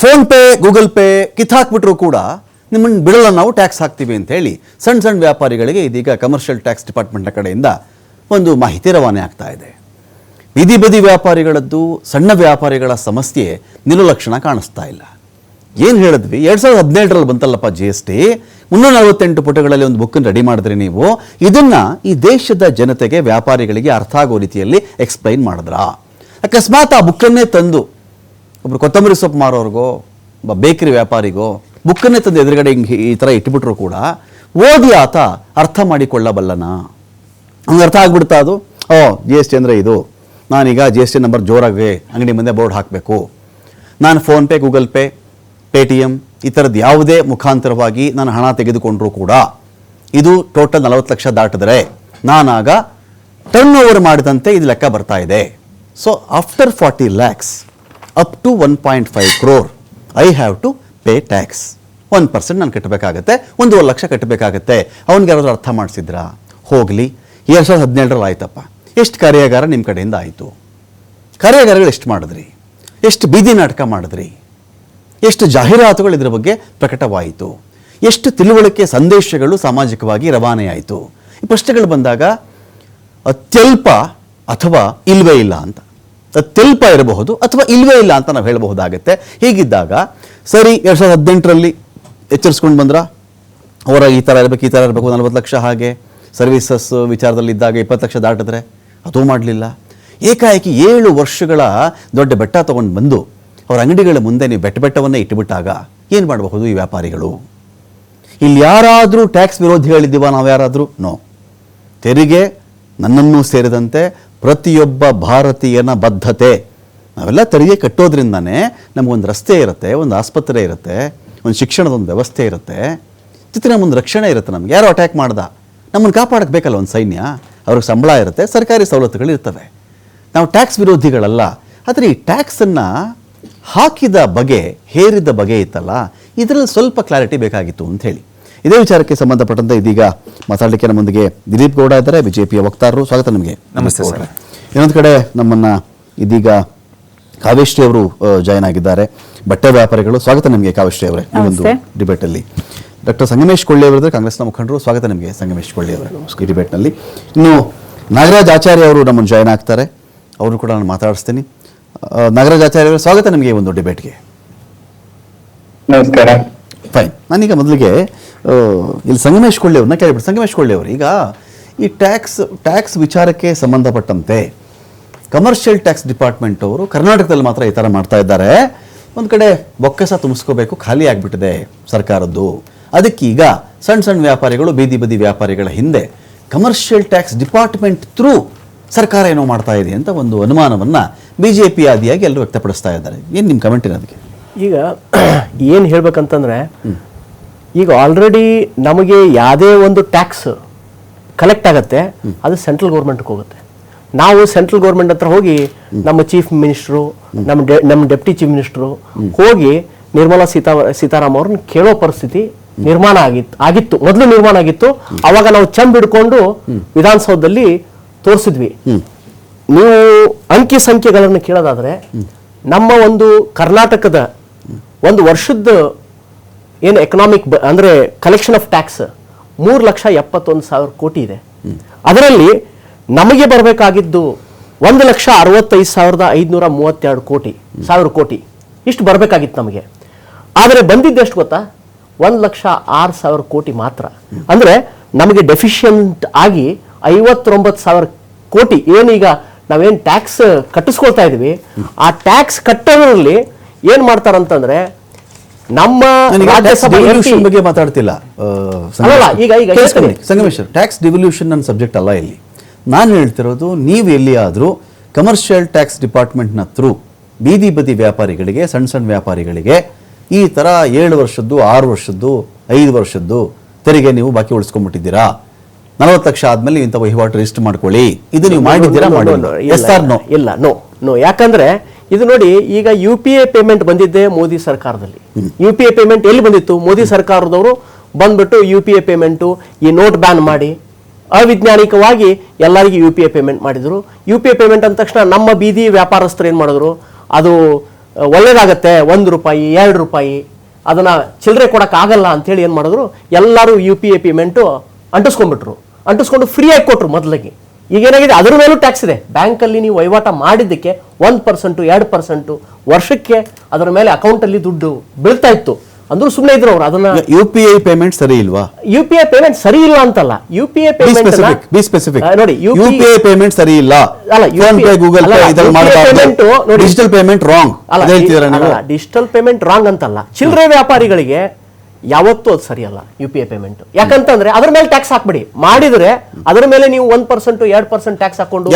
Phone pay Google Pay ಕಿತ್ತಾಕ್ಬಿಟ್ರು ಕೂಡ ನಿಮ್ಮನ್ನು ಬಿಡಲ್ಲ ನಾವು ಟ್ಯಾಕ್ಸ್ ಹಾಕ್ತೀವಿ ಅಂತ ಹೇಳಿ ಸಣ್ಣ ಸಣ್ಣ ವ್ಯಾಪಾರಿಗಳಿಗೆ ಇದೀಗ ಕಮರ್ಷಿಯಲ್ ಟ್ಯಾಕ್ಸ್ ಡಿಪಾರ್ಟ್ಮೆಂಟ್ನ ಕಡೆಯಿಂದ ಒಂದು ಮಾಹಿತಿ ರವಾನೆ ಆಗ್ತಾ ಇದೆ. ಬೀದಿ ಬದಿ ವ್ಯಾಪಾರಿಗಳದ್ದು ಸಣ್ಣ ವ್ಯಾಪಾರಿಗಳ ಸಮಸ್ಯೆ ನಿರ್ಲಕ್ಷಣ ಕಾಣಿಸ್ತಾ ಇಲ್ಲ. ಏನು ಹೇಳಿದ್ವಿ? ಎರಡು ಸಾವಿರದ ಹದಿನೇಳರಲ್ಲಿ ಬಂತಲ್ಲಪ್ಪ ಜಿ ಎಸ್ ಟಿ ಮುನ್ನೂರ ನಲವತ್ತೆಂಟು ಪುಟಗಳಲ್ಲಿ ಒಂದು ಬುಕ್ಕನ್ನು ರೆಡಿ ಮಾಡಿದ್ರಿ ನೀವು. ಇದನ್ನು ಈ ದೇಶದ ಜನತೆಗೆ ವ್ಯಾಪಾರಿಗಳಿಗೆ ಅರ್ಥ ಆಗೋ ರೀತಿಯಲ್ಲಿ ಎಕ್ಸ್ಪ್ಲೈನ್ ಮಾಡಿದ್ರಾ? ಅಕಸ್ಮಾತ್ ಆ ಬುಕ್ಕನ್ನೇ ತಂದು ಒಬ್ರು ಕೊತ್ತಂಬರಿ ಸೊಪ್ಪು ಮಾರೋರಿಗೋ, ಒಬ್ಬ ಬೇಕರಿ ವ್ಯಾಪಾರಿಗೋ ಬುಕ್ಕನ್ನೇ ತಂದು ಎದುರುಗಡೆ ಹಿಂಗೆ ಈ ಥರ ಇಟ್ಬಿಟ್ರು ಕೂಡ ಓದಿ ಆತ ಅರ್ಥ ಮಾಡಿಕೊಳ್ಳಬಲ್ಲನ? ಅವ್ನಿಗೆ ಅರ್ಥ ಆಗ್ಬಿಡ್ತಾ ಅದು? ಓ ಜಿ ಎಸ್ ಟಿ ಅಂದರೆ ಇದು. ನಾನೀಗ ಜಿ ಎಸ್ ಟಿ ನಂಬರ್ ಜೋರಾಗಿ ಅಂಗಡಿ ಮುಂದೆ ಬೋರ್ಡ್ ಹಾಕಬೇಕು. ನಾನು PhonePe Google Pay Paytm ಈ ಥರದ್ದು ಯಾವುದೇ ಮುಖಾಂತರವಾಗಿ ನಾನು ಹಣ ತೆಗೆದುಕೊಂಡ್ರೂ ಕೂಡ ಇದು ಟೋಟಲ್ ನಲವತ್ತು ಲಕ್ಷ ದಾಟಿದ್ರೆ ನಾನಾಗ ಟರ್ನ್ ಓವರ್ ಮಾಡಿದಂತೆ ಇದು ಲೆಕ್ಕ ಬರ್ತಾ ಇದೆ. So after forty lakhs up to one point five crore I have to pay tax one percent ನಾನು ಕಟ್ಟಬೇಕಾಗತ್ತೆ ಒಂದೂವರೆ ಲಕ್ಷ ಕಟ್ಟಬೇಕಾಗತ್ತೆ. ಅವ್ನಿಗೆ ಯಾರಾದರೂ ಅರ್ಥ ಮಾಡಿಸಿದ್ರಾ? ಹೋಗಲಿ. ಎರಡು ಸಾವಿರದ ಹದಿನೇಳರಲ್ಲಿ ಆಯ್ತಪ್ಪ. ಎಷ್ಟು ಕಾರ್ಯಾಗಾರ ನಿಮ್ಮ ಕಡೆಯಿಂದ ಆಯಿತು? ಕಾರ್ಯಾಗಾರಗಳು ಎಷ್ಟು ಮಾಡಿದ್ರಿ? ಎಷ್ಟು ಬೀದಿ ನಾಟಕ ಮಾಡಿದ್ರಿ? ಎಷ್ಟು ಜಾಹೀರಾತುಗಳು ಇದರ ಬಗ್ಗೆ ಪ್ರಕಟವಾಯಿತು? ಎಷ್ಟು ತಿಳುವಳಿಕೆ ಸಂದೇಶಗಳು ಸಾಮಾಜಿಕವಾಗಿ ರವಾನೆಯಾಯಿತು ಈ ಪ್ರಶ್ನೆಗಳು ಬಂದಾಗ ಅತ್ಯಲ್ಪ ಅಥವಾ ಇಲ್ವೇ ಇಲ್ಲ ಅಂತ. ಅತ್ಯಲ್ಪ ಇರಬಹುದು ಅಥವಾ ಇಲ್ವೇ ಇಲ್ಲ ಅಂತ ನಾವು ಹೇಳಬಹುದಾಗತ್ತೆ. ಹೀಗಿದ್ದಾಗ, ಸರಿ, ಎರಡು ಸಾವಿರದ ಹದಿನೆಂಟರಲ್ಲಿ ಎಚ್ಚರಿಸ್ಕೊಂಡು ಬಂದ್ರ? ಅವರ ಈ ಥರ ಇರಬೇಕು, ಈ ಥರ ಇರಬೇಕು, ನಲ್ವತ್ತು ಲಕ್ಷ ಹಾಗೆ ಸರ್ವೀಸಸ್ ವಿಚಾರದಲ್ಲಿ ಇದ್ದಾಗ ಇಪ್ಪತ್ತು ಲಕ್ಷ ದಾಟಿದ್ರೆ ಅದು ಮಾಡಲಿಲ್ಲ. ಏಕಾಏಕಿ ಏಳು ವರ್ಷಗಳ ದೊಡ್ಡ ಬೆಟ್ಟ ತೊಗೊಂಡು ಬಂದು, ಅವರ ಅಂಗಡಿಗಳ ಮುಂದೆ ನೀವು ಬೆಟ್ಟ ಬೆಟ್ಟವನ್ನೇ ಇಟ್ಟುಬಿಟ್ಟಾಗ ಏನು ಮಾಡಬಹುದು ಈ ವ್ಯಾಪಾರಿಗಳು? ಇಲ್ಲಿ ಯಾರಾದರೂ ಟ್ಯಾಕ್ಸ್ ವಿರೋಧಿಗಳಿದ್ದೀವ, ನಾವು ಯಾರಾದರೂ? ನೋ ತೆರಿಗೆ ನನ್ನನ್ನು ಸೇರಿದಂತೆ ಪ್ರತಿಯೊಬ್ಬ ಭಾರತೀಯನ ಬದ್ಧತೆ ನಾವೆಲ್ಲ ತೆರಿಗೆ ಕಟ್ಟೋದ್ರಿಂದನೇ ನಮಗೊಂದು ರಸ್ತೆ ಇರುತ್ತೆ, ಒಂದು ಆಸ್ಪತ್ರೆ ಇರುತ್ತೆ, ಒಂದು ಶಿಕ್ಷಣದ ಒಂದು ವ್ಯವಸ್ಥೆ ಇರುತ್ತೆ. ಜೊತೆ ನಮ್ಮೊಂದು ರಕ್ಷಣೆ ಇರುತ್ತೆ ನಮ್ಗೆ. ಯಾರೋ ಅಟ್ಯಾಕ್ ಮಾಡ್ದ. ನಮ್ಮನ್ನು ಕಾಪಾಡಕ್ಕೆ ಬೇಕಲ್ಲ ಒಂದು ಸೈನ್ಯ? ಅವ್ರಿಗೆ ಸಂಬಳ ಇರುತ್ತೆ, ಸರ್ಕಾರಿ ಸವಲತ್ತುಗಳು ಇರ್ತವೆ. ನಾವು ಟ್ಯಾಕ್ಸ್ ವಿರೋಧಿಗಳಲ್ಲ. ಆದರೆ ಈ ಟ್ಯಾಕ್ಸನ್ನು ಹಾಕಿದ ಬಗೆ, ಹೇರಿದ ಬಗೆ ಇತ್ತಲ್ಲ. ಇದರಲ್ಲಿ ಸ್ವಲ್ಪ ಕ್ಲಾರಿಟಿ ಬೇಕಾಗಿತ್ತು ಅಂತ ಹೇಳಿ. ಇದೇ ವಿಚಾರಕ್ಕೆ ಸಂಬಂಧಪಟ್ಟಂತೆ ಇದೀಗ ಮಾತಾಡಲಿಕ್ಕೆ ನಮ್ಮೊಂದಿಗೆ ದಿಲೀಪ್ ಗೌಡ ಇದ್ದಾರೆ ಬಿಜೆಪಿಯ ವಕ್ತಾರರು. ಸ್ವಾಗತ ನಿಮಗೆ. ನಮಸ್ತೆ ಸರ್. ಇನ್ನೊಂದು ಕಡೆ ನಮ್ಮನ್ನ ಇದೀಗ ಕಾವೇಶ್ರೀ ಅವರು ಜಾಯ್ನ್ ಆಗಿದ್ದಾರೆ. ಬಟ್ಟೆ ವ್ಯಾಪಾರಿಗಳು. ಸ್ವಾಗತ ನಿಮಗೆ ಕಾವೇಶ್ರೀ ಅವರೇ ಈ ಒಂದು. ಡಿಬೇಟಲ್ಲಿ. ಡಾಕ್ಟರ್ ಸಂಗಮೇಶ್ ಕೊಳ್ಳಿ ಕಾಂಗ್ರೆಸ್ ಕಾಂಗ್ರೆಸ್ನ ಮುಖಂಡರು. ಸ್ವಾಗತ ನಿಮಗೆ ಸಂಗಮೇಶ್ ಕೊಳ್ಳಿ ಅವರು ಈ ಡಿಬೇಟ್ನಲ್ಲಿ. ಇನ್ನು ನಾಗರಾಜ್ ಆಚಾರ್ಯ ಅವರು ನಮ್ಮನ್ನು ಜಾಯ್ನ್ ಆಗ್ತಾರೆ. ಅವರು ಕೂಡ ನಾನು ಮಾತಾಡಿಸ್ತೀನಿ. ನಾಗರಾಜ್ ಆಚಾರ್ಯ ಅವರೇ ಸ್ವಾಗತ ನಿಮಗೆ ಈ ಒಂದು ಡಿಬೇಟ್ಗೆ. ನಮಸ್ಕಾರ. ಫೈನ್ ನಾನೀಗ ಮೊದಲಿಗೆ ಇಲ್ಲಿ ಸಂಗಮೇಶ್ ಕೊಳ್ಳೆಯವ್ರನ್ನ ಕೇಳಿಬಿಟ್ಟು ಸಂಗಮೇಶ್ ಕೊಳ್ಳೆಯವರು, ಈಗ ಈ ಟ್ಯಾಕ್ಸ್ ಟ್ಯಾಕ್ಸ್ ವಿಚಾರಕ್ಕೆ ಸಂಬಂಧಪಟ್ಟಂತೆ ಕಮರ್ಷಿಯಲ್ ಟ್ಯಾಕ್ಸ್ ಡಿಪಾರ್ಟ್ಮೆಂಟ್ ಅವರು ಕರ್ನಾಟಕದಲ್ಲಿ ಮಾತ್ರ ಈ ಥರ ಮಾಡ್ತಾ ಇದ್ದಾರೆ. ಒಂದು ಕಡೆ ಬೊಕ್ಕಸ ತುಂಬಿಸ್ಕೋಬೇಕು, ಖಾಲಿ ಆಗಿಬಿಟ್ಟಿದೆ ಸರ್ಕಾರದ್ದು. ಅದಕ್ಕೀಗ ಸಣ್ಣ ಸಣ್ಣ ವ್ಯಾಪಾರಿಗಳು, ಬೀದಿ ಬದಿ ವ್ಯಾಪಾರಿಗಳ ಹಿಂದೆ ಕಮರ್ಷಿಯಲ್ ಟ್ಯಾಕ್ಸ್ ಡಿಪಾರ್ಟ್ಮೆಂಟ್ ಥ್ರೂ ಸರ್ಕಾರ ಏನೋ ಮಾಡ್ತಾ ಇದೆ ಅಂತ ಒಂದು ಅನುಮಾನವನ್ನು ಬಿ ಜೆ ಪಿ ಆದಿಯಾಗಿ ಎಲ್ಲರೂ ವ್ಯಕ್ತಪಡಿಸ್ತಾ ಇದ್ದಾರೆ. ಏನು ನಿಮ್ಮ ಕಮೆಂಟ್ ಇರೋದಕ್ಕೆ ಈಗ ಏನು ಹೇಳ್ಬೇಕಂತಂದ್ರೆ, ಈಗ ಆಲ್ರೆಡಿ ನಮಗೆ ಯಾವುದೇ ಒಂದು ಟ್ಯಾಕ್ಸ್ ಕಲೆಕ್ಟ್ ಆಗುತ್ತೆ, ಅದು ಸೆಂಟ್ರಲ್ ಗೌರ್ಮೆಂಟ್ಗೆ ಹೋಗುತ್ತೆ. ನಾವು ಸೆಂಟ್ರಲ್ ಗೌರ್ಮೆಂಟ್ ಹತ್ರ ಹೋಗಿ ನಮ್ಮ ಚೀಫ್ ಮಿನಿಸ್ಟ್ರು ನಮ್ಮ ನಮ್ಮ ಡೆಪ್ಟಿ ಚೀಫ್ ಮಿನಿಸ್ಟ್ರು ಹೋಗಿ ನಿರ್ಮಲಾ ಸೀತಾ, ಸೀತಾರಾಮ್ ಅವ್ರನ್ನ ಕೇಳೋ ಪರಿಸ್ಥಿತಿ ನಿರ್ಮಾಣ ಆಗಿತ್ತು ಆಗಿತ್ತು. ಮೊದಲು ನಿರ್ಮಾಣ ಆಗಿತ್ತು. ಅವಾಗ ನಾವು ಚಂಬ್ ಹಿಡ್ಕೊಂಡು ವಿಧಾನಸೌಧದಲ್ಲಿ ತೋರಿಸಿದ್ವಿ. ನೀವು ಅಂಕಿ ಸಂಖ್ಯೆಗಳನ್ನು ಕೇಳೋದಾದ್ರೆ, ನಮ್ಮ ಒಂದು ಕರ್ನಾಟಕದ ಒಂದು ವರ್ಷದ ಏನು ಎಕನಾಮಿಕ್ ಅಂದರೆ ಕಲೆಕ್ಷನ್ ಆಫ್ ಟ್ಯಾಕ್ಸ್ ಮೂರು ಲಕ್ಷ ಎಪ್ಪತ್ತೊಂದು ಸಾವಿರ ಕೋಟಿ ಇದೆ. ಅದರಲ್ಲಿ ನಮಗೆ ಬರಬೇಕಾಗಿದ್ದು ಒಂದು ಲಕ್ಷ ಅರವತ್ತೈದು ಸಾವಿರದ ಐದುನೂರ ಮೂವತ್ತೆರಡು ಕೋಟಿ, ಸಾವಿರ ಕೋಟಿ. ಇಷ್ಟು ಬರಬೇಕಾಗಿತ್ತು ನಮಗೆ. ಆದರೆ ಬಂದಿದ್ದು ಎಷ್ಟು ಗೊತ್ತಾ? ಒಂದು ಲಕ್ಷ ಆರು ಸಾವಿರ ಕೋಟಿ ಮಾತ್ರ. ಅಂದರೆ ನಮಗೆ ಡೆಫಿಷಿಯಂಟ್ ಆಗಿ ಐವತ್ತೊಂಬತ್ತು ಸಾವಿರ ಕೋಟಿ. ಏನೀಗ ನಾವೇನು ಟ್ಯಾಕ್ಸ್ ಕಟ್ಟಿಸ್ಕೊಳ್ತಾ ಇದ್ದೀವಿ? ಆ ಟ್ಯಾಕ್ಸ್ ಕಟ್ಟೋದ್ರಲ್ಲಿ ಏನ್ ಮಾಡ್ತಾರಂತಂದ್ರೆ ನಮ್ಮ ಬಗ್ಗೆ ಮಾತಾಡ್ತಿಲ್ಲ ಸಂಗಮೇಶ್ವರ್. ಈಗ- ಈಗ ಕೇಳಿಸ್ಕೊಳ್ಳಿ. ಟ್ಯಾಕ್ಸ್ ಡಿವಲ್ಯೂಷನ್ ನನ್ನ ಸಬ್ಜೆಕ್ಟ್ ಅಲ್ಲ ಇಲ್ಲಿ. ನಾನು ಹೇಳ್ತಿರೋದು ನೀವು ಎಲ್ಲಿಯಾದರೂ ಕಮರ್ಷಿಯಲ್ ಟ್ಯಾಕ್ಸ್ ಡಿಪಾರ್ಟ್ಮೆಂಟ್ನ ಥ್ರೂ ಬೀದಿ ಬದಿ ವ್ಯಾಪಾರಿಗಳಿಗೆ ಸಣ್ಣ ಸಣ್ಣ ವ್ಯಾಪಾರಿಗಳಿಗೆ ಈ ಥರ ಏಳು ವರ್ಷದ್ದು ಆರು ವರ್ಷದ್ದು ಐದು ವರ್ಷದ್ದು ತೆರಿಗೆ ನೀವು ಬಾಕಿ ಉಳಿಸ್ಕೊಂಡ್ಬಿಟ್ಟಿದ್ದೀರಾ? ನಲವತ್ತು ಲಕ್ಷ ಆದ್ಮೇಲೆ ಇಂಥ ವಹಿವಾಟು ರಿಜಿಸ್ಟರ್ ಮಾಡ್ಕೊಳ್ಳಿ. ಇದು ನೀವು ಮಾಡಿದ್ದೀರಾ ಇಲ್ಲ, ಎಸ್ ಆರ್ ನೋ ಇಲ್ಲ ನೋ ನೋ ಯಾಕಂದ್ರೆ ಇದು ನೋಡಿ ಈಗ ಯು ಪಿ ಎ ಪೇಮೆಂಟ್ ಬಂದಿದ್ದೆ ಮೋದಿ ಸರ್ಕಾರದಲ್ಲಿ. ಯು ಪಿ ಎ ಪೇಮೆಂಟ್ ಎಲ್ಲಿ ಬಂದಿತ್ತು? ಮೋದಿ ಸರ್ಕಾರದವರು ಬಂದ್ಬಿಟ್ಟು ಯು ಪಿ ಎ ಪೇಮೆಂಟು ಈ ನೋಟ್ ಬ್ಯಾನ್ ಮಾಡಿ ಅವಿಜ್ಞಾನಿಕವಾಗಿ ಎಲ್ಲರಿಗೂ ಯು ಪಿ ಎ ಪೇಮೆಂಟ್ ಮಾಡಿದರು. ಯು ಪಿ ಎ ಪೇಮೆಂಟ್ ಅಂದ ತಕ್ಷಣ ನಮ್ಮ ಬೀದಿ ವ್ಯಾಪಾರಸ್ಥರು ಏನು ಮಾಡಿದ್ರು? ಅದು ಒಳ್ಳೇದಾಗತ್ತೆ ಒಂದು ರೂಪಾಯಿ ಎರಡು ರೂಪಾಯಿ ಅದನ್ನು ಚಿಲ್ಲರೆ ಕೊಡೋಕ್ಕಾಗಲ್ಲ ಅಂಥೇಳಿ ಏನು ಮಾಡಿದ್ರು? ಎಲ್ಲರೂ ಯು ಪಿ ಎ ಪೇಮೆಂಟು ಅಂಟಿಸ್ಕೊಂಡ್ಬಿಟ್ರು. ಅಂಟಿಸ್ಕೊಂಡು ಫ್ರೀಯಾಗಿ ಕೊಟ್ಟರು ಮೊದಲಿಗೆ. ಈಗ ಏನಾಗಿದೆ? ಅದ್ರ ಮೇಲೂ ಟ್ಯಾಕ್ಸ್ ಇದೆ. ಬ್ಯಾಂಕಲ್ಲಿ ನೀವು ವಹಿವಾಟ ಮಾಡಿದ್ದಕ್ಕೆ ಒಂದು ಪರ್ಸೆಂಟು ಎರಡು ಪರ್ಸೆಂಟು ವರ್ಷಕ್ಕೆ ಅದರ ಮೇಲೆ ಅಕೌಂಟಲ್ಲಿ ದುಡ್ಡು ಬೀಳ್ತಾ ಇತ್ತು. ಅಂದ್ರೂ ಸುಮ್ಮನೆ ಇದ್ರು ಅವರು. ಅದನ್ನ ಯು ಪಿ ಐ ಪೇಮೆಂಟ್ ಸರಿ ಇಲ್ವಾ? ಯು ಪಿ ಐ ಪೇಮೆಂಟ್ ಸರಿ ಇಲ್ಲ ಅಂತಲ್ಲ. U P I payment be specific ನೋಡಿ ಯು ಪಿ ಐ ಪೇಮೆಂಟ್ ಸರಿ ಇಲ್ಲ. ಅಲ್ಲ, PhonePe UPI Google Pay ಇದೆಲ್ಲ ನೋಡಿ. ಡಿಜಿಟಲ್ ಪೇಮೆಂಟ್ ರಾಂಗ್ ಅಲ್ಲ ನೀವು. ಡಿಜಿಟಲ್ ಪೇಮೆಂಟ್ ರಾಂಗ್ ಅಂತಲ್ಲ. ಚಿಲ್ಲರೆ ವ್ಯಾಪಾರಿಗಳಿಗೆ ಯಾವತ್ತೂ ಅದು ಸರಿಯಲ್ಲ ಯು ಪಿ ಐ ಪೇಮೆಂಟ್ ಯಾಕಂತಂದ್ರೆ ಅದ್ರ ಮೇಲೆ ಟ್ಯಾಕ್ಸ್ ಹಾಕ್ಬಿಡಿ. ಮಾಡಿದ್ರೆ ಅದ್ರ ಮೇಲೆ ನೀವು ಒಂದ್ ಪರ್ಸೆಂಟ್ ಎರಡ್ ಪರ್ಸೆಂಟ್ ಟ್ಯಾಕ್ಸ್ ಹಾಕೊಂಡು?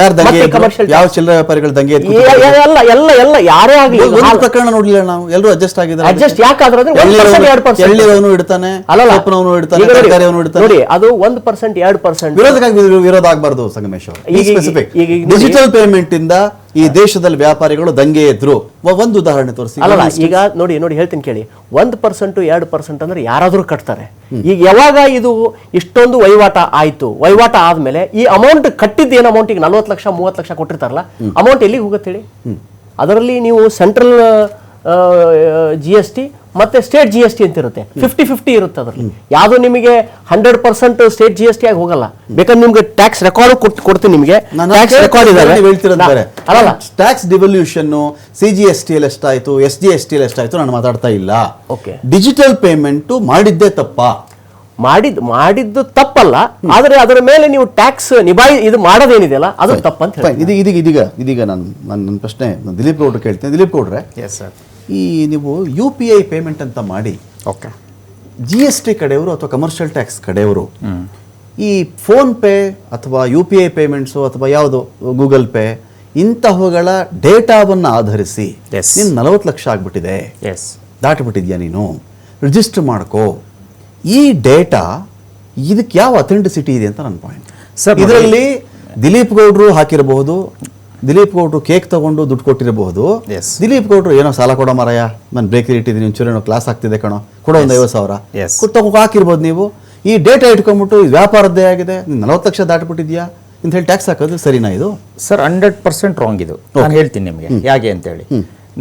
ಕಮರ್ಷಿಯಲ್ ಯಾವ ಚಿಲ್ಲರೆ ವ್ಯಾಪಾರಿಗಳು ದಂಗೆ ಎಲ್ಲ ಎಲ್ಲ ಎಲ್ಲ ಯಾರೇ ಆಗಲಿ ಒಂದು ಪ್ರಕರಣ ನೋಡಿಲ್ಲ ನಾವು. ಎಲ್ಲರೂ ಅಡ್ಜಸ್ಟ್ ಆಗಿದ್ದಾರೆ ಅಡ್ಜಸ್ಟ್ ಯಾಕಾದ್ರೆ ಎರಡ್ ಪರ್ಸೆಂಟ್ ಇಡ್ತಾನೆ ಅಲ್ಲಲ್ಲ ಸೊಪ್ಪಿನವನು ಇಡ್ತಾನೆ ತರಕಾರಿಯವನು ಇಡ್ತಾನೆ. ನೋಡಿ ಅದು ಒಂದ್ ಪರ್ಸೆಂಟ್ ಎರಡ್ ಪರ್ಸೆಂಟ್ ವಿರೋಧಕ್ಕಾಗಿ ವಿರೋ- ವಿರೋಧ ಆಗಬಾರ್ದು ಸಂಗಮೇಶ್ ಈಗ- ಡಿಜಿಟಲ್ ಪೇಮೆಂಟ್ ಇಂದ ಈ ದೇಶದಲ್ಲಿ ವ್ಯಾಪಾರಿಗಳು ದಂಗೆ ಎದ್ರು. ಒಂದು ಉದಾಹರಣೆ ತೋರಿಸಿ. ಅಲ್ಲ ಈಗ ನೋಡಿ ನೋಡಿ ಹೇಳ್ತೀನಿ ಕೇಳಿ. ಒಂದ್ ಪರ್ಸೆಂಟ್ ಎರಡು ಪರ್ಸೆಂಟ್ ಅಂದ್ರೆ ಯಾರಾದ್ರೂ ಕಟ್ತಾರೆ. ಈಗ ಯಾವಾಗ ಇದು ಇಷ್ಟೊಂದು ವಹಿವಾಟ ಆಯ್ತು ವಹಿವಾಟ ಆದ್ಮೇಲೆ ಈ ಅಮೌಂಟ್ ಕಟ್ಟಿದ್ದ ಏನು ಅಮೌಂಟ್ ಈಗ ನಲ್ವತ್ತು ಲಕ್ಷ ಮೂವತ್ತು ಲಕ್ಷ ಕೊಟ್ಟಿರ್ತಾರಲ್ಲ ಅಮೌಂಟ್ ಎಲ್ಲಿಗೆ ಹೋಗುತ್ತೆ ಹೇಳಿ? ಅದರಲ್ಲಿ ನೀವು ಸೆಂಟ್ರಲ್ ಜಿ ಎಸ್ ಟಿ ಮತ್ತೆ ಸ್ಟೇಟ್ ಜಿ ಎಸ್ ಟಿ ಅಂತ ಇರುತ್ತೆ. ಫಿಫ್ಟಿ ಫಿಫ್ಟಿ ಇರುತ್ತೆ ಅದರಲ್ಲಿ. ಯಾವುದು ನಿಮಗೆ hundred percent state G S T ಆಗಿ ಹೋಗಲ್ಲ. ಬೇಕಾದ್ರೆ ನಿಮ್ಗೆ ಟ್ಯಾಕ್ಸ್ ರೆಕಾರ್ಡ್ ಕೊಡ್ತೀನಿ ನಿಮಗೆ. ಟ್ಯಾಕ್ಸ್ ರೆಕಾರ್ಡ್ ಇದಾವೆ ಅಲ್ಲಲ್ಲ. Tax devolution C G S T ಅಲ್ಲಿ ಎಷ್ಟಾಯ್ತು ಎಸ್ ಜಿ ಎಸ್ ಟಿ ಅಲ್ಲಿ ಎಷ್ಟಾಯ್ತು ನಾನು ಮಾತಾಡ್ತಾ ಇಲ್ಲ. ಓಕೆ ಡಿಜಿಟಲ್ ಪೇಮೆಂಟ್ ಮಾಡಿದ್ದೇ ತಪ್ಪ. ಮಾಡಿದ್ ಮಾಡಿದ್ದು ತಪ್ಪಲ್ಲ. ಆದ್ರೆ ಅದರ ಮೇಲೆ ನೀವು ಟ್ಯಾಕ್ಸ್ ನಿಭಾಯಿ ಇದು ಮಾಡೋದೇನಿದೆಯಲ್ಲ ಅದು ತಪ್ಪಂತ. ಇದೀಗ ಇದೀಗ ಇದೀಗ ಇದೀಗ ನಾನು ನನ್ನ ನನ್ನ ಪ್ರಶ್ನೆ ದಿಲೀಪ್ ಗೌಡ್ರು ಕೇಳ್ತೀನಿ. ದಿಲೀಪ್ ಗೌಡ್ರೆ? ಎಸ್ ಸರ್ ಈ ನೀವು ಯು ಪಿ ಐ ಪೇಮೆಂಟ್ ಅಂತ ಮಾಡಿ ಓಕೆ ಜಿ ಎಸ್ ಟಿ ಕಡೆಯವರು ಅಥವಾ ಕಮರ್ಷಿಯಲ್ ಟ್ಯಾಕ್ಸ್ ಕಡೆಯವರು ಈ ಫೋನ್ ಪೇ ಅಥವಾ ಯು ಪಿ ಐ ಪೇಮೆಂಟ್ಸು ಅಥವಾ ಯಾವುದು ಗೂಗಲ್ ಪೇ ಇಂತಹವುಗಳ ಡೇಟಾವನ್ನು ಆಧರಿಸಿ ನಿನ್ನ ನೀನು ನಲವತ್ತು ಲಕ್ಷ ಆಗ್ಬಿಟ್ಟಿದೆ. ಎಸ್ ದಾಟಿಬಿಟ್ಟಿದ್ಯಾ ನೀನು? ರಿಜಿಸ್ಟರ್ ಮಾಡ್ಕೋ. ಈ ಡೇಟಾ ಇದಕ್ಕೆ ಯಾವ ಅಥೆಂಟಿಸಿಟಿ ಇದೆ ಅಂತ ನನ್ನ ಪಾಯಿಂಟ್ ಸರ್ ಇದರಲ್ಲಿ ದಿಲೀಪ್ ಗೌಡ್ರು ಹಾಕಿರಬಹುದು ದಿಲೀಪ್ ಗೌಡ್ರು ಕೇಕ್ ತಗೊಂಡು ದುಡ್ಡು ಕೊಟ್ಟಿರಬಹುದು. ಎಸ್ ದಿಲೀಪ್ ಗೌಡ್ರು ಏನೋ ಸಾಲ ಕೊಡೋ ಮರಯ ನಾನು ಬೇಕರಿ ಇಟ್ಟಿದ್ದೀನಿ ಒಂಚೂರು ಏನೋ ಕ್ಲಾಸ್ ಆಗ್ತಿದೆ ಕಣೋ ಕೊಡೋ ಒಂದು ಐವತ್ತು ಸಾವಿರ. ತಗೊಂಡು ಹಾಕಿರ್ಬೋದು ನೀವು. ಈ ಡೇಟಾ ಇಟ್ಕೊಂಡ್ಬಿಟ್ಟು ಇದು ವ್ಯಾಪಾರದ್ದೇ ಆಗಿದೆ. ನಲವತ್ತು ಲಕ್ಷ ದಾಟ್ಬಿಟ್ಟಿದ್ಯಾ? ಅಂತ ಹೇಳಿ ಟ್ಯಾಕ್ಸ್ ಹಾಕೋದು ಸರಿನಾ ಇದು? ಸರ್ ಹಂಡ್ರೆಡ್ ಪರ್ಸೆಂಟ್ ರಾಂಗ್ ಇದು. ನಾನು ಹೇಳ್ತೀನಿ ನಿಮಗೆ. ಯಾಕೆ ಅಂತ ಹೇಳಿ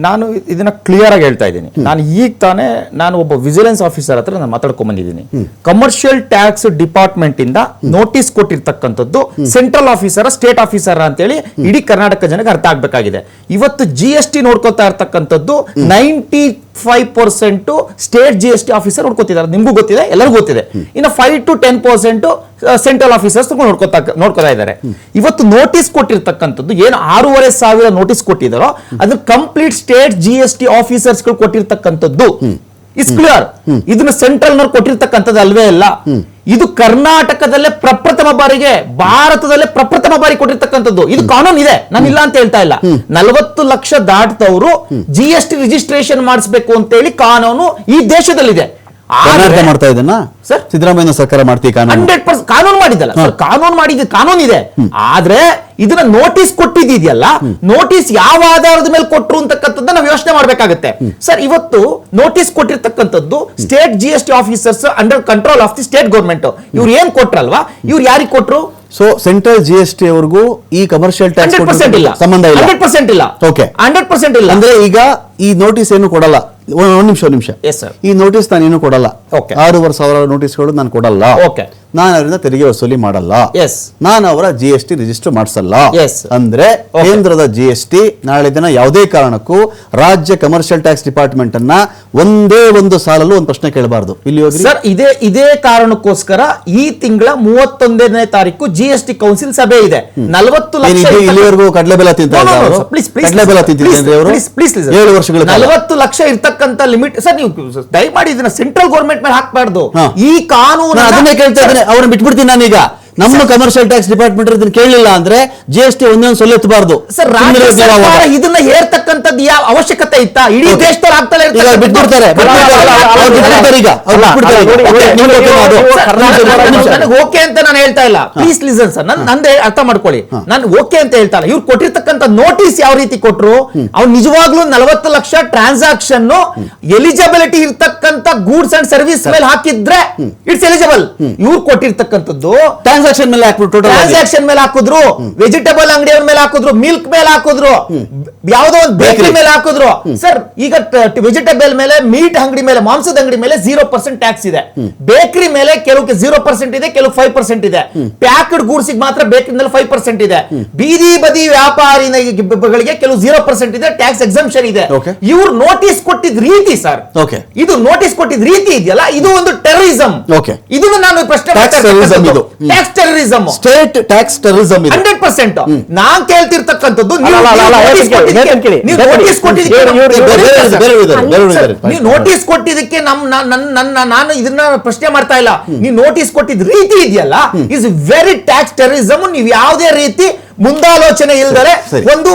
ನಾನು ಇದನ್ನ ಕ್ಲಿಯರ್ ಆಗಿ ಹೇಳ್ತಾ ಇದ್ದೀನಿ. ನಾನು ಈಗ ತಾನೇ ನಾನು ಒಬ್ಬ ವಿಜಿಲೆನ್ಸ್ ಆಫೀಸರ್ ಹತ್ರ ನಾನು ಮಾತಾಡ್ಕೊಂಡ್ ಬಂದಿದ್ದೀನಿ. ಕಮರ್ಷಿಯಲ್ ಟ್ಯಾಕ್ಸ್ ಡಿಪಾರ್ಟ್ಮೆಂಟ್ ಇಂದ ನೋಟಿಸ್ ಕೊಟ್ಟಿರ್ತಕ್ಕಂಥದ್ದು ಸೆಂಟ್ರಲ್ ಆಫೀಸರ್ ಸ್ಟೇಟ್ ಆಫೀಸರ್ ಅಂತೇಳಿ ಇಡೀ ಕರ್ನಾಟಕ ಜನಕ್ಕೆ ಅರ್ಥ ಆಗ್ಬೇಕಾಗಿದೆ. ಇವತ್ತು ಜಿ ಎಸ್ ಟಿ ನೋಡ್ಕೊತಾ ಇರ್ತಕ್ಕಂಥದ್ದು ninety five percent state G S T officer ನೋಡ್ಕೋತಿದ್ದಾರೆ. ನಿಮಗೂ ಗೊತ್ತಿದೆ, ಎಲ್ಲರಿಗೂ ಗೊತ್ತಿದೆ. ಇನ್ನು five to ten percent central officers ನೋಡ್ಕೋತಾ ನೋಡ್ಕೋತಾ ಇದ್ದಾರೆ. ಇವತ್ತು ನೋಟಿಸ್ ಕೊಟ್ಟಿರ್ತಕ್ಕಂಥದ್ದು ಏನು ಆರೂವರೆ ಸಾವಿರ ನೋಟಿಸ್ ಕೊಟ್ಟಿದ್ದಾರೋ, ಅದು complete state G S T ಆಫೀಸರ್ಸ್ಗಳು ಕೊಟ್ಟಿರ್ತಕ್ಕಂಥದ್ದು. ಇಸ್ ಕ್ಲಿಯರ್ ಇದನ್ನ ಸೆಂಟ್ರಲ್ ನವರು ಕೊಟ್ಟಿರ್ತಕ್ಕಂಥದ್ದು ಅಲ್ವೇ ಅಲ್ಲ? ಇದು ಕರ್ನಾಟಕದಲ್ಲೇ ಪ್ರಪ್ರಥಮ ಬಾರಿಗೆ ಭಾರತದಲ್ಲೇ ಪ್ರಪ್ರಥಮ ಬಾರಿ ಕೊಟ್ಟಿರ್ತಕ್ಕಂಥದ್ದು. ಇದು ಕಾನೂನು ಇದೆ. ನಾನು ಇಲ್ಲ ಅಂತ ಹೇಳ್ತಾ ಇಲ್ಲ. ನಲವತ್ತು ಲಕ್ಷ ದಾಟ್ತವ್ರು ಜಿ ಎಸ್ ಟಿ ರಿಜಿಸ್ಟ್ರೇಷನ್ ಮಾಡಿಸ್ಬೇಕು ಅಂತೇಳಿ ಕಾನೂನು ಈ ದೇಶದಲ್ಲಿದೆ. ಕರ್ನಾಟಕ ಮಾಡ್ತಾ ಇದನ್ನ? ಸರ್? ಸಿದ್ದರಾಮಯ್ಯ ಸರ್ಕಾರ ಮಾಡ್ತೀವಿ ಕಾನೂನು. ಹಂಡ್ರೆಡ್ ಪರ್ಸೆಂಟ್ ಕಾನೂನು ಮಾಡಿದ್ದಲ್ಲ ಸರ್ ಕಾನೂನು ಮಾಡಿದ ಕಾನೂನು ಇದೆ ಆದ್ರೆ ಇದನ್ನ ನೋಟಿಸ್ ಕೊಟ್ಟಿದ್ಯಲ್ಲ ನೋಟಿಸ್ ಯಾವ ಆಧಾರದ ಮೇಲೆ ಕೊಟ್ರು ಅಂತಕ್ಕಂಥದ್ದು ನಾವು ಯೋಚನೆ ಮಾಡಬೇಕಾಗುತ್ತೆ. ಸರ್ ಇವತ್ತು ನೋಟಿಸ್ ಕೊಟ್ಟಿರ್ತಕ್ಕಂಥದ್ದು state G S T officers under control of the state government ಇವ್ರು ಏನ್ ಕೊಟ್ರಲ್ವಾ? ಇವ್ರು ಯಾರಿಗೆ ಕೊಟ್ರು? So central G S T ಅವ್ರಿಗೂ ಈ ಕಮರ್ಷಿಯಲ್ ಟ್ಯಾಕ್ಸ್ ಸಂಬಂಧ ಇಲ್ಲ. ಹಂಡ್ರೆಡ್ ಪರ್ಸೆಂಟ್ ಇಲ್ಲ. ಓಕೆ ಹಂಡ್ರೆಡ್ ಪರ್ಸೆಂಟ್ ಇಲ್ಲ. ಅಂದ್ರೆ ಈಗ ಈ ನೋಟಿಸ್ ಏನು ಕೊಡಲ್ಲ. ಒಂದ್ ನಿಮಿಷ ನಿಮಿಷ ಎಸ್ sir. ಈ ನೋಟಿಸ್ ನಾನು ಏನು ಕೊಡಲ್ಲ Okay. ಆರೂವರೆ ಸಾವಿರ ನೋಟಿಸ್ಗಳು ನಾನು ಕೊಡಲ್ಲ Okay. ನಾನು ಅವರಿಂದ ತೆರಿಗೆ ವಸೂಲಿ ಮಾಡಲ್ಲ. ಎಸ್ ನಾನು ಅವರ ಜಿ ಎಸ್ ಟಿ ರಿಜಿಸ್ಟರ್ ಮಾಡಿಸಲ್ಲ. ಎಸ್ ಅಂದ್ರೆ ಕೇಂದ್ರದ ಜಿ ಎಸ್ ಟಿ ನಾಳೆ ದಿನ ಯಾವುದೇ ಕಾರಣಕ್ಕೂ ರಾಜ್ಯ ಕಮರ್ಷಿಯಲ್ ಟ್ಯಾಕ್ಸ್ ಡಿಪಾರ್ಟ್ಮೆಂಟ್ ಅನ್ನ ಒಂದೇ ಒಂದು ಸಾಲಲ್ಲೂ ಒಂದು ಪ್ರಶ್ನೆ ಕೇಳಬಾರದು. ಇಲ್ಲಿ ಸರ್ ಇದೇ ಇದೇ ಕಾರಣಕ್ಕೋಸ್ಕರ ಈ ತಿಂಗಳ ಮೂವತ್ತೊಂದನೇ ತಾರೀಕು ಜಿ ಎಸ್ ಟಿ ಕೌನ್ಸಿಲ್ ಸಭೆ ಇದೆ. ನಲವತ್ತು ಲಕ್ಷ ಇಲ್ಲಿವರೆಗೂ ಕಡಲೆ ಬೆಲೆ listen. ಏಳು ವರ್ಷಗಳ. ನಲವತ್ತು ಲಕ್ಷ ಇರ್ತಕ್ಕಂತ ಲಿಮಿಟ್ ಸರ್ ನೀವು ದಯಮಾಡಿ ಇದನ್ನ ಸೆಂಟ್ರಲ್ ಗೌರ್ಮೆಂಟ್ ಮೇಲೆ ಹಾಕಬಾರ್ದು. ಈ ಕಾನೂನು ನಾನು ಅದನ್ನೇ ಕೇಳ್ತಾ ಅವ್ರನ್ನ ಬಿಟ್ಬಿಡ್ತೀನಿ ನಾನೀಗ. ನಮ್ಮ ಕಮರ್ಷಿಯಲ್ ಟ್ಯಾಕ್ಸ್ ಡಿಪಾರ್ಟ್ಮೆಂಟ್ ಇದನ್ನ ಕೇಳಿಲ್ಲ ಅಂದ್ರೆ ಜಿ ಎಸ್ ಟಿ ಒಂದೊಂದು ಸೊಲ್ಲೆತ್ತಬಾರ್ದು ಸರ್ ರಾಜ್ಯ ಸರ್ಕಾರ ಇದನ್ನ ಹೇರ್ತಕ್ಕಂಥದ್ದು ಯಾವ ಅವಶ್ಯಕತೆ ಇತ್ತ? ಇಡೀ. ದೇಶದಲ್ಲಿ ಆಗ್ತಲೇ ಈಗ ಅವ್ರು ಬಿಟ್ಬಿಡ್ತಾರೆ, ಬಿಟ್ಬಿಡ್ತಾರೆ. ಈಗ, ಅವ್ರು ಬಿಟ್ಬಿಡ್ತಾರೆ. ನನಗೆ ಓಕೆ ಅಂತ ನಾನು ಹೇಳ್ತಾ ಇಲ್ಲ. ಪ್ಲೀಸ್ ಲಿಸನ್ ಸರ್ ನನ್ ನಂದೇ ಅರ್ಥ ಮಾಡ್ಕೊಳ್ಳಿ. ನಾನು ಓಕೆ ಅಂತ ಹೇಳ್ತಾ ಇಲ್ಲ. ಇವ್ರು ಕೊಟ್ಟಿರ್ತಕ್ಕಂಥ ನೋಟಿಸ್ ಯಾವ ರೀತಿ ಕೊಟ್ರು? ಅವ್ರು ನಿಜವಾಗ್ಲೂ ನಲವತ್ತು ಲಕ್ಷ ಟ್ರಾನ್ಸಾಕ್ಷನ್ ಎಲಿಜಿಬಿಲಿಟಿ ಇರ್ತಕ್ಕಂಥ ಗೂಡ್ಸ್ ಅಂಡ್ ಸರ್ವಿಸ್ ಮೇಲೆ ಹಾಕಿದ್ರೆ ಇಟ್ಸ್ ಎಲಿಜಿಬಲ್ ಇವ್ರು ಕೊಟ್ಟಿರ್ತಕ್ಕಂಥದ್ದು ಟ್ರಾನ್ಸಾಕ್ಷನ್ ಮೇಲೆ ಹಾಕ್ಬಿಟ್ಟು ಟೋಟಲ್ ಟ್ರಾನ್ಸಾಕ್ಷನ್ ಮೇಲೆ ಹಾಕಿದ್ರು ವೆಜಿಟೇಬಲ್ ಅಂಗಡಿಯವ್ರ ಮೇಲೆ ಹಾಕಿದ್ರು ಮಿಲ್ಕ್ ಮೇಲೆ ಹಾಕಿದ್ರು ಯಾವುದೋ ಒಂದು ಬೇಕರಿ ಮೇಲೆ ಹಾಕಿದ್ರು. ಸರ್ ಈಗ ವೆಜಿಟೇಬಲ್ ಮೇಲೆ ಮೀಟ್ ಅಂಗಡಿ ಮೇಲೆ ಮಾಂಸದ ಅಂಗಡಿ ಮೇಲೆ ಜೀರೋ ಪರ್ಸೆಂಟ್ ಟ್ಯಾಕ್ಸ್ ಇದೆ. ಬೇಕರಿ ಮೇಲೆ ಕೆಲವು ಜೀರೋ ಪರ್ಸೆಂಟ್ ಇದೆ ಕೆಲವು ಫೈವ್ ಪರ್ಸೆಂಟ್ ಇದೆ. ಪ್ಯಾಕ್ಡ್ ಗೂಡ್ಸಿಗೆ ಮಾತ್ರ ಬೇಕರಿ ಮೇಲೆ ಫೈವ್ ಪರ್ಸೆಂಟ್ ಇದೆ. ಬೀದಿ ಬದಿ ವ್ಯಾಪಾರಿಗಳಿಗೆ ಕೆಲವು ಜೀರೋ ಪರ್ಸೆಂಟ್ ಇದೆ ಟ್ಯಾಕ್ಸ್ ಎಕ್ಸಂಪ್ಷನ್ ಇದೆ. ಇವ್ರು ನೋಟಿಸ್ ಕೊಟ್ಟಿದ್ ರೀತಿ ಸರ್. ಇದು ನೋಟಿಸ್ ಕೊಟ್ಟಿದ್ ರೀತಿ ಇದೆಯಲ್ಲ ಇದು ಒಂದು ಟೆರರಿಸಂ ಓಕೆ ಇದನ್ನು ನಾನು ಪ್ರಶ್ನೆ. Tax terrorism state tax terrorism ಇದೆ. ಹಂಡ್ರೆಡ್ ಪರ್ಸೆಂಟ್ ನಾನ್ ಕೇಳ್ತಿರ್ತಕ್ಕಂಥದ್ದು. ನೀವು. ನೋಟಿಸ್ ಕೊಟ್ಟಿದ್ದಕ್ಕೆ ನಮ್ ನನ್- ನನ್- ನನ್ನ ನಾನು ಇದನ್ನ ಪ್ರಶ್ನೆ ಮಾಡ್ತಾ ಇಲ್ಲ. ನೀವು ನೋಟಿಸ್ ಕೊಟ್ಟಿದ್ ರೀತಿ ಇದೆಯಲ್ಲ ಇಸ್ ವೆರಿ ಟ್ಯಾಕ್ಸ್ ಟೆರರಿಸಮ್ ನೀವು ಯಾವುದೇ ರೀತಿ ಮುಂದಾಲೋಚನೆ ಇಲ್ದರೆ ಒಂದು